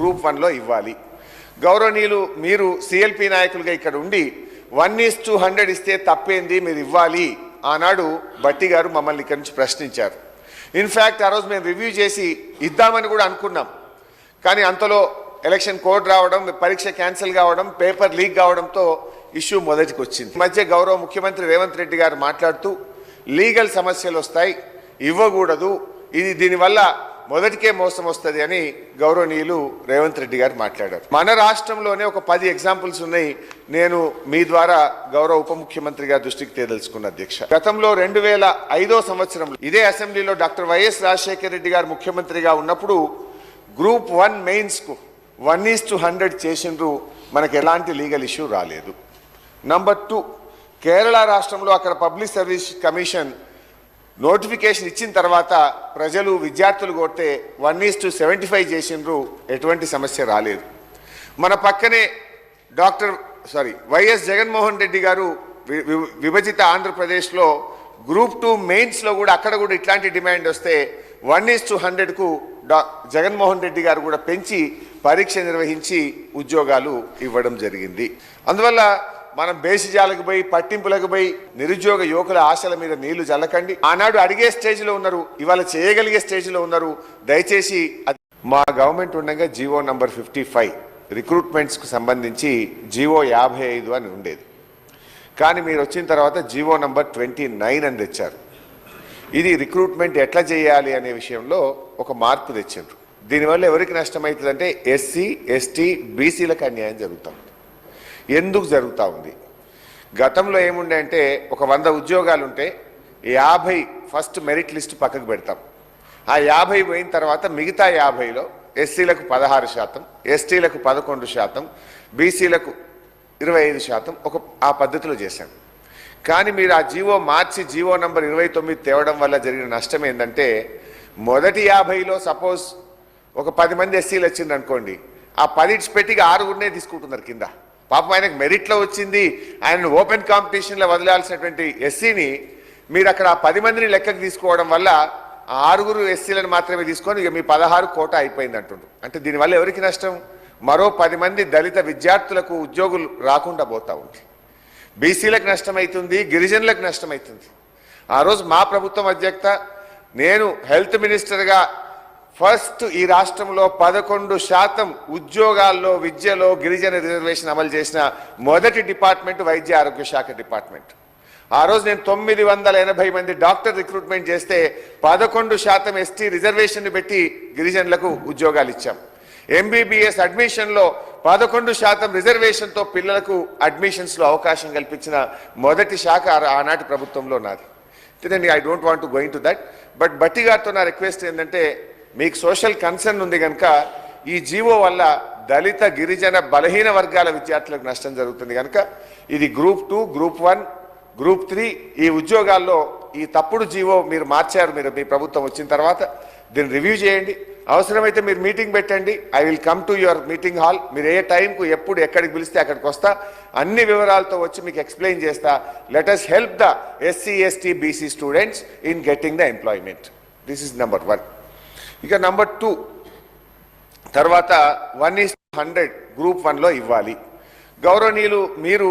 Group వన్లో ఇవ్వాలి. గౌరవనీయులు మీరు సిఎల్పి నాయకులుగా ఇక్కడ ఉండి వన్ ఈస్ టూ హండ్రెడ్ ఇస్తే తప్పేంది మీరు ఇవ్వాలి. ఆనాడు భట్టి గారు మమ్మల్ని ఇక్కడి నుంచి ప్రశ్నించారు. ఇన్ఫ్యాక్ట్ ఆ రోజు మేము రివ్యూ చేసి ఇద్దామని కూడా అనుకున్నాం. కానీ అంతలో ఎలక్షన్ కోడ్ రావడం పరీక్ష క్యాన్సిల్ కావడం పేపర్ లీక్ కావడంతో ఇష్యూ మొదటికి వచ్చింది మధ్య గౌరవ ముఖ్యమంత్రి రేవంత్ రెడ్డి గారు మాట్లాడుతూ లీగల్ సమస్యలు వస్తాయి ఇవ్వకూడదు. ఇది దీనివల్ల మొదటికే మోసం వస్తుంది అని గౌరవనీయులు రేవంత్ రెడ్డి గారు మాట్లాడారు. మన రాష్ట్రంలోనే ఒక పది ఎగ్జాంపుల్స్ ఉన్నాయి. నేను మీ ద్వారా గౌరవ ఉప ముఖ్యమంత్రి గారి దృష్టికి తేదలుచుకున్న అధ్యక్ష. గతంలో రెండు వేల ఐదో సంవత్సరంలో ఇదే అసెంబ్లీలో డాక్టర్ వైఎస్ రాజశేఖర రెడ్డి గారు ముఖ్యమంత్రిగా ఉన్నప్పుడు గ్రూప్ వన్ మెయిన్స్కు వన్ ఈస్ టు హండ్రెడ్ చేసిండ్రు. మనకు ఎలాంటి లీగల్ ఇష్యూ రాలేదు. నంబర్ టూ కేరళ రాష్ట్రంలో అక్కడ పబ్లిక్ సర్వీస్ కమిషన్ నోటిఫికేషన్ ఇచ్చిన తర్వాత ప్రజలు విద్యార్థులు కొడితే one is to seventy five చేసిండ్రు ఎటువంటి సమస్య రాలేదు. మన పక్కనే doctor sorry YS Jaganmohan Reddy గారు వి- వి- విభజిత ఆంధ్రప్రదేశ్లో గ్రూప్ టూ మెయిన్స్లో కూడా అక్కడ కూడా ఇట్లాంటి డిమాండ్ వస్తే వన్ ఈస్ టు హండ్రెడ్కు డా జగన్మోహన్ రెడ్డి గారు కూడా పెంచి పరీక్ష నిర్వహించి ఉద్యోగాలు ఇవ్వడం జరిగింది. అందువల్ల మనం బేసిజాలకు పోయి పట్టింపులకు పోయి నిరుద్యోగ యువకుల ఆశల మీద నీళ్ళు చల్లకండి. ఆనాడు అడిగే స్టేజ్లో ఉన్నారు ఇవాళ చేయగలిగే స్టేజ్లో ఉన్నారు. దయచేసి మా గవర్నమెంట్ ఉండగా జీవో నంబర్ ఫిఫ్టీ ఫైవ్ రిక్రూట్మెంట్స్కు సంబంధించి జీవో యాభై ఐదు అని ఉండేది. కానీ మీరు వచ్చిన తర్వాత జీవో నంబర్ ట్వంటీ నైన్ అని తెచ్చారు. ఇది రిక్రూట్మెంట్ ఎట్లా చేయాలి అనే విషయంలో ఒక మార్పు తెచ్చారు దీనివల్ల ఎవరికి నష్టమవుతుందంటే ఎస్సీ ఎస్టీ బీసీలకు అన్యాయం జరుగుతుంది ఎందుకు జరుగుతూ ఉంది? గతంలో ఏముండే అంటే ఒక వంద ఉద్యోగాలు ఉంటే యాభై ఫస్ట్ మెరిట్ లిస్ట్ పక్కకు పెడతాం. ఆ యాభై పోయిన తర్వాత మిగతా యాభైలో ఎస్సీలకు పదహారు శాతం ఎస్టీలకు పదకొండు శాతం బీసీలకు ఇరవై ఐదు శాతం ఒక ఆ పద్ధతిలో చేశాం. కానీ మీరు ఆ జీవో మార్చి జీవో నంబర్ ఇరవై తొమ్మిది తేవడం వల్ల జరిగిన నష్టం ఏంటంటే మొదటి యాభైలో సపోజ్ ఒక పది మంది ఎస్సీలు వచ్చింది అనుకోండి ఆ పది పెట్టి ఆరుగురినే తీసుకుంటున్నారు కింద. పాపం ఆయనకు మెరిట్లో వచ్చింది. ఆయన ఓపెన్ కాంపిటీషన్లో వదిలాల్సినటువంటి ఎస్సీని మీరు అక్కడ పది మందిని లెక్కకు తీసుకోవడం వల్ల ఆ ఆరుగురు ఎస్సీలను మాత్రమే తీసుకొని ఇక మీ పదహారు కోట అయిపోయింది అంటుండ్రు. అంటే దీనివల్ల ఎవరికి నష్టం? మరో పది మంది దళిత విద్యార్థులకు ఉద్యోగులు రాకుండా పోతా ఉంది. బీసీలకు నష్టమవుతుంది గిరిజనులకు నష్టమవుతుంది ఆ రోజు మా ప్రభుత్వం అధ్యక్షత నేను హెల్త్ మినిస్టర్గా ఫస్ట్ ఈ రాష్ట్రంలో పదకొండు శాతం ఉద్యోగాల్లో విద్యలో గిరిజన రిజర్వేషన్ అమలు చేసిన మొదటి డిపార్ట్మెంట్ వైద్య ఆరోగ్య శాఖ డిపార్ట్మెంట్. ఆ రోజు నేను తొమ్మిది వందల ఎనభై మంది డాక్టర్ రిక్రూట్మెంట్ చేస్తే పదకొండు శాతం ఎస్టీ రిజర్వేషన్ పెట్టి గిరిజనులకు ఉద్యోగాలు ఇచ్చాం. ఎంబీబీఎస్ అడ్మిషన్లో పదకొండు శాతం రిజర్వేషన్తో పిల్లలకు అడ్మిషన్స్లో అవకాశం కల్పించిన మొదటి శాఖ ఆనాటి ప్రభుత్వంలో నాది. నేను I don't want going to that but Bhatti గారితో నా రిక్వెస్ట్ ఏంటంటే మీకు సోషల్ కన్సర్న్ ఉంది కనుక ఈ జీవో వల్ల దళిత గిరిజన బలహీన వర్గాల విద్యార్థులకు నష్టం జరుగుతుంది కనుక ఇది group two group one group three ఈ ఉద్యోగాల్లో ఈ తప్పుడు జీవో మీరు మార్చారు మీరు మీ ప్రభుత్వం వచ్చిన తర్వాత. దీన్ని రివ్యూ చేయండి. అవసరమైతే మీరు మీటింగ్ పెట్టండి. I will come to your meeting hall. మీరు ఏ టైంకు ఎప్పుడు ఎక్కడికి పిలిస్తే అక్కడికి వస్తా. అన్ని వివరాలతో వచ్చి మీకు ఎక్స్ప్లెయిన్ చేస్తా. Let us help the SC ST BC students in getting the employment this is number one ఇక నంబర్ టూ తర్వాత వన్ ఈస్ హండ్రెడ్ గ్రూప్ వన్లో ఇవ్వాలి. గౌరవనీయులు మీరు